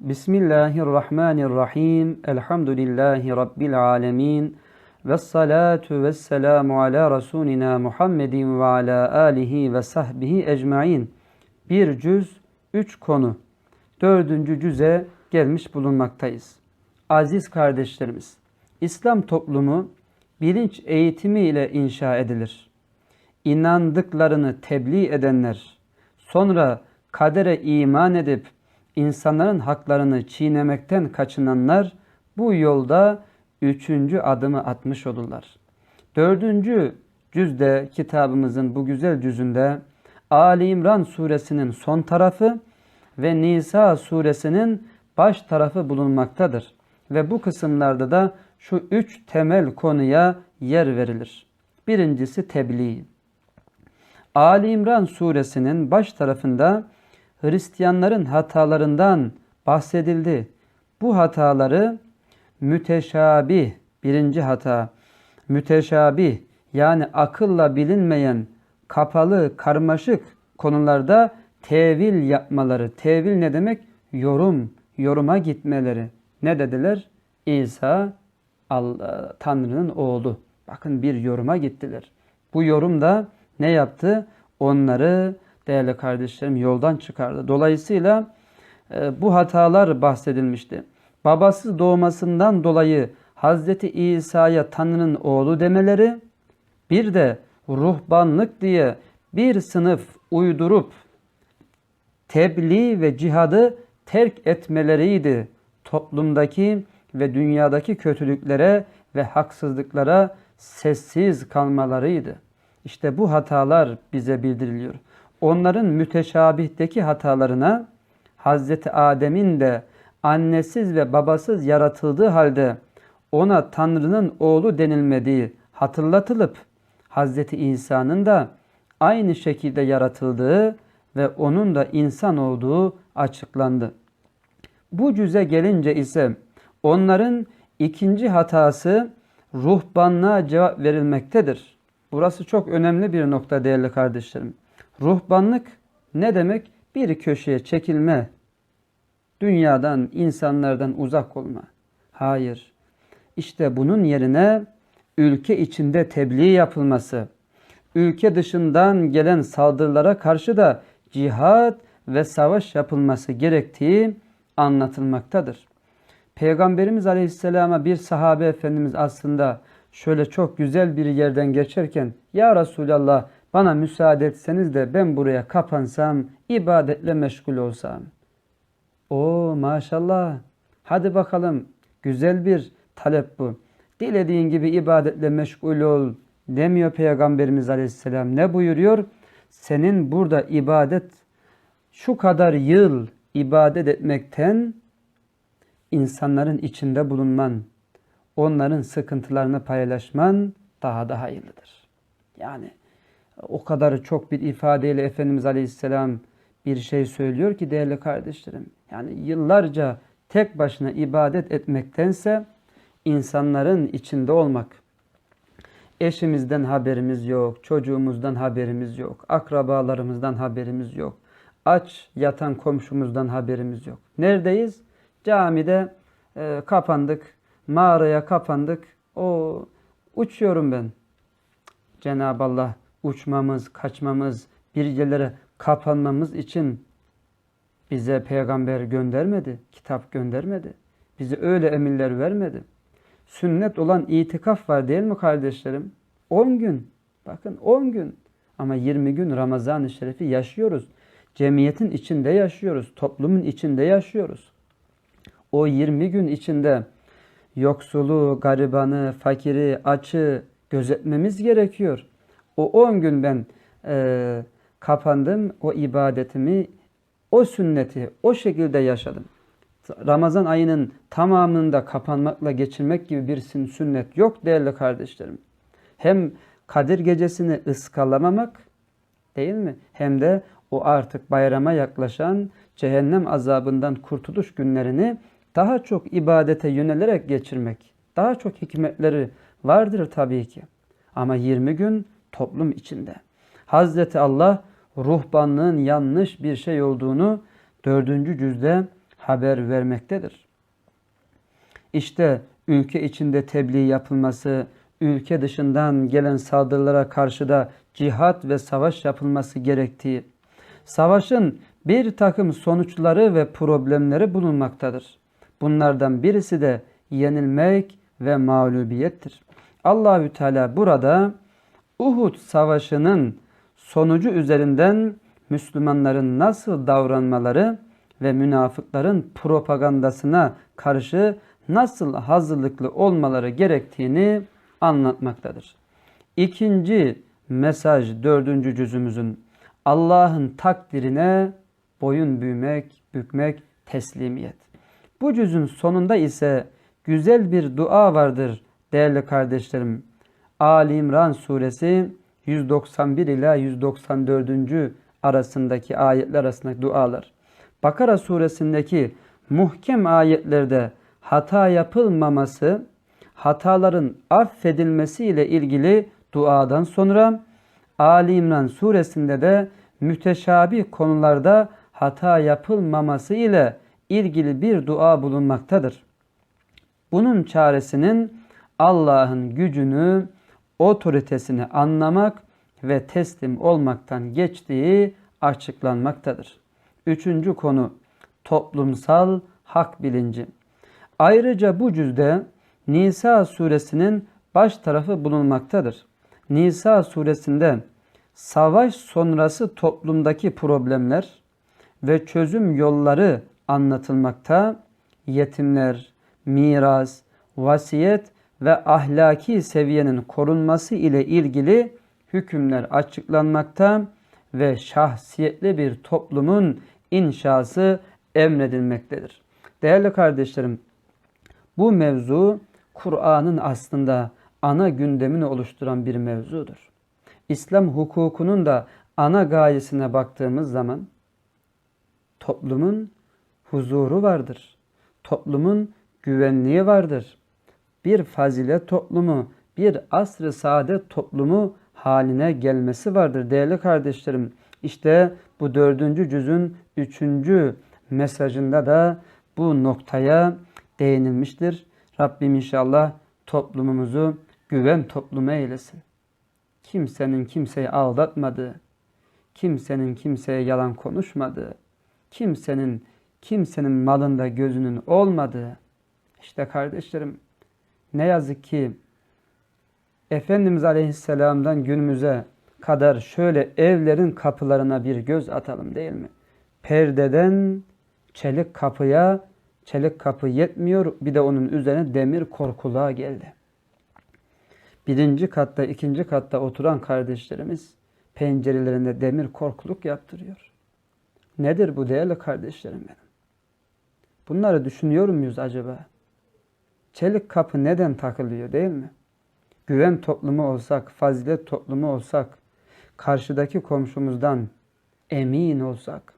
Bismillahirrahmanirrahim. Elhamdülillahi Rabbil alemin. Ve salatu ve selamu ala Resulina Muhammedin ve ala alihi ve sahbihi ecmain. Bir cüz, üç konu. Dördüncü cüze gelmiş bulunmaktayız. Aziz kardeşlerimiz, İslam toplumu bilinç eğitimi ile inşa edilir. İnandıklarını tebliğ edenler, sonra kadere iman edip insanların haklarını çiğnemekten kaçınanlar bu yolda üçüncü adımı atmış olurlar. Dördüncü cüzde kitabımızın bu güzel cüzünde Ali İmran suresinin son tarafı ve Nisa suresinin baş tarafı bulunmaktadır. Ve bu kısımlarda da şu üç temel konuya yer verilir. Birincisi tebliğ. Ali İmran suresinin baş tarafında Hristiyanların hatalarından bahsedildi. Bu hataları müteşabih, birinci hata, müteşabih yani akılla bilinmeyen kapalı, karmaşık konularda tevil yapmaları. Tevil ne demek? Yorum, yoruma gitmeleri. Ne dediler? İsa Allah, Tanrı'nın oğlu. Bakın bir yoruma gittiler. Bu yorum da ne yaptı? Onları değerli kardeşlerim yoldan çıkardı. Dolayısıyla e, bu hatalar bahsedilmişti. Babasız doğmasından dolayı Hazreti İsa'ya Tanrı'nın oğlu demeleri, bir de ruhbanlık diye bir sınıf uydurup tebliğ ve cihadı terk etmeleriydi. Toplumdaki ve dünyadaki kötülüklere ve haksızlıklara sessiz kalmalarıydı. İşte bu hatalar bize bildiriliyor. Onların müteşabihteki hatalarına Hazreti Adem'in de annesiz ve babasız yaratıldığı halde ona Tanrı'nın oğlu denilmediği hatırlatılıp Hazreti İsa'nın da aynı şekilde yaratıldığı ve onun da insan olduğu açıklandı. Bu cüze gelince ise onların ikinci hatası ruhbanlığa cevap verilmektedir. Burası çok önemli bir nokta değerli kardeşlerim. Ruhbanlık ne demek? Bir köşeye çekilme, dünyadan, insanlardan uzak olma. Hayır. İşte bunun yerine ülke içinde tebliğ yapılması, ülke dışından gelen saldırılara karşı da cihat ve savaş yapılması gerektiği anlatılmaktadır. Peygamberimiz Aleyhisselam'a bir sahabe efendimiz aslında şöyle çok güzel bir yerden geçerken Ya Resulallah bana müsaade etseniz de ben buraya kapansam, ibadetle meşgul olsam. O maşallah. Hadi bakalım. Güzel bir talep bu. Dilediğin gibi ibadetle meşgul ol demiyor Peygamberimiz Aleyhisselam. Ne buyuruyor? Senin burada ibadet şu kadar yıl ibadet etmekten insanların içinde bulunman, onların sıkıntılarını paylaşman daha da hayırlıdır. Yani o kadar çok bir ifadeyle Efendimiz Aleyhisselam bir şey söylüyor ki değerli kardeşlerim. Yani yıllarca tek başına ibadet etmektense insanların içinde olmak. Eşimizden haberimiz yok, çocuğumuzdan haberimiz yok, akrabalarımızdan haberimiz yok. Aç yatan komşumuzdan haberimiz yok. Neredeyiz? Camide e, kapandık, mağaraya kapandık. O uçuyorum ben. Cenab-ı Allah uçmamız, kaçmamız, bir yerlere kapanmamız için bize peygamber göndermedi, kitap göndermedi. Bize öyle emirler vermedi. Sünnet olan itikaf var değil mi kardeşlerim? 10 gün. Bakın 10 gün. Ama 20 gün Ramazan-ı Şerif'i yaşıyoruz. Cemiyetin içinde yaşıyoruz. Toplumun içinde yaşıyoruz. O 20 gün içinde yoksulu, garibanı, fakiri, açı gözetmemiz gerekiyor. O 10 gün ben e, kapandım, o ibadetimi, o sünneti o şekilde yaşadım. Ramazan ayının tamamında kapanmakla geçirmek gibi bir sünnet yok değerli kardeşlerim. Hem Kadir gecesini ıskalamamak değil mi? Hem de o artık bayrama yaklaşan cehennem azabından kurtuluş günlerini daha çok ibadete yönelerek geçirmek. Daha çok hikmetleri vardır tabii ki. Ama 20 gün toplum içinde. Hazreti Allah ruhbanlığın yanlış bir şey olduğunu dördüncü cüzde haber vermektedir. İşte ülke içinde tebliğ yapılması, ülke dışından gelen saldırılara karşı da cihat ve savaş yapılması gerektiği, savaşın bir takım sonuçları ve problemleri bulunmaktadır. Bunlardan birisi de yenilmek ve mağlubiyettir. Allahü Teala burada Uhud savaşının sonucu üzerinden Müslümanların nasıl davranmaları ve münafıkların propagandasına karşı nasıl hazırlıklı olmaları gerektiğini anlatmaktadır. İkinci mesaj dördüncü cüzümüzün Allah'ın takdirine boyun büyümek, bükmek, teslimiyet. Bu cüzün sonunda ise güzel bir dua vardır değerli kardeşlerim. Ali İmran suresi 191 ila 194. arasındaki ayetler arasındaki dualar. Bakara suresindeki muhkem ayetlerde hata yapılmaması, hataların affedilmesi ile ilgili duadan sonra Ali İmran suresinde de müteşabih konularda hata yapılmaması ile ilgili bir dua bulunmaktadır. Bunun çaresinin Allah'ın gücünü, otoritesini anlamak ve teslim olmaktan geçtiği açıklanmaktadır. Üçüncü konu toplumsal hak bilinci. Ayrıca bu cüzde Nisa suresinin baş tarafı bulunmaktadır. Nisa suresinde savaş sonrası toplumdaki problemler ve çözüm yolları anlatılmakta. Yetimler, miras, vasiyet ve ahlaki seviyenin korunması ile ilgili hükümler açıklanmakta ve şahsiyetli bir toplumun inşası emredilmektedir. Değerli kardeşlerim, bu mevzu Kur'an'ın aslında ana gündemini oluşturan bir mevzudur. İslam hukukunun da ana gayesine baktığımız zaman toplumun huzuru vardır. Toplumun güvenliği vardır. Bir fazilet toplumu, bir asr-ı saadet toplumu haline gelmesi vardır değerli kardeşlerim. İşte bu dördüncü cüzün üçüncü mesajında da bu noktaya değinilmiştir. Rabbim inşallah toplumumuzu güven toplumu eylesin. Kimsenin kimseyi aldatmadığı, kimsenin kimseye yalan konuşmadığı, kimsenin kimsenin malında gözünün olmadığı. İşte kardeşlerim ne yazık ki Efendimiz Aleyhisselam'dan günümüze kadar şöyle evlerin kapılarına bir göz atalım değil mi? Perdeden çelik kapıya, çelik kapı yetmiyor bir de onun üzerine demir korkuluğa geldi. Birinci katta, ikinci katta oturan kardeşlerimiz pencerelerinde demir korkuluk yaptırıyor. Nedir bu değerli kardeşlerim benim? Bunları düşünüyor muyuz acaba? Çelik kapı neden takılıyor değil mi? Güven toplumu olsak, fazilet toplumu olsak, karşıdaki komşumuzdan emin olsak,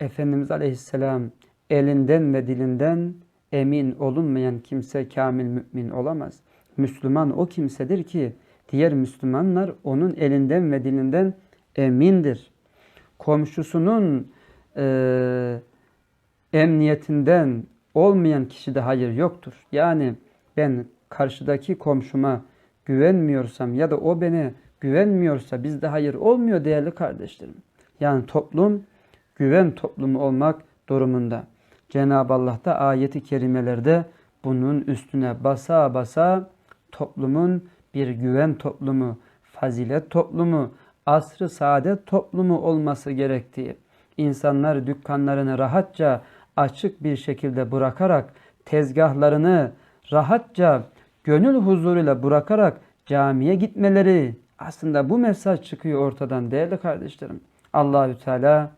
Efendimiz Aleyhisselam elinden ve dilinden emin olunmayan kimse kamil mümin olamaz. Müslüman o kimsedir ki diğer Müslümanlar onun elinden ve dilinden emindir. Komşusunun e, emniyetinden olmayan kişide hayır yoktur. Yani ben karşıdaki komşuma güvenmiyorsam ya da o beni güvenmiyorsa bizde hayır olmuyor değerli kardeşlerim. Yani toplum güven toplumu olmak durumunda. Cenab-ı Allah da ayeti kerimelerde bunun üstüne basa basa toplumun bir güven toplumu, fazilet toplumu, asrı saadet toplumu olması gerektiği, insanlar dükkanlarını rahatça açık bir şekilde bırakarak tezgahlarını rahatça gönül huzuruyla bırakarak camiye gitmeleri aslında bu mesaj çıkıyor ortadan değerli kardeşlerim. Allahü Teala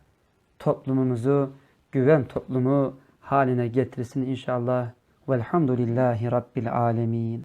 toplumumuzu güven toplumu haline getirsin inşallah. Velhamdülillahi Rabbil alemin.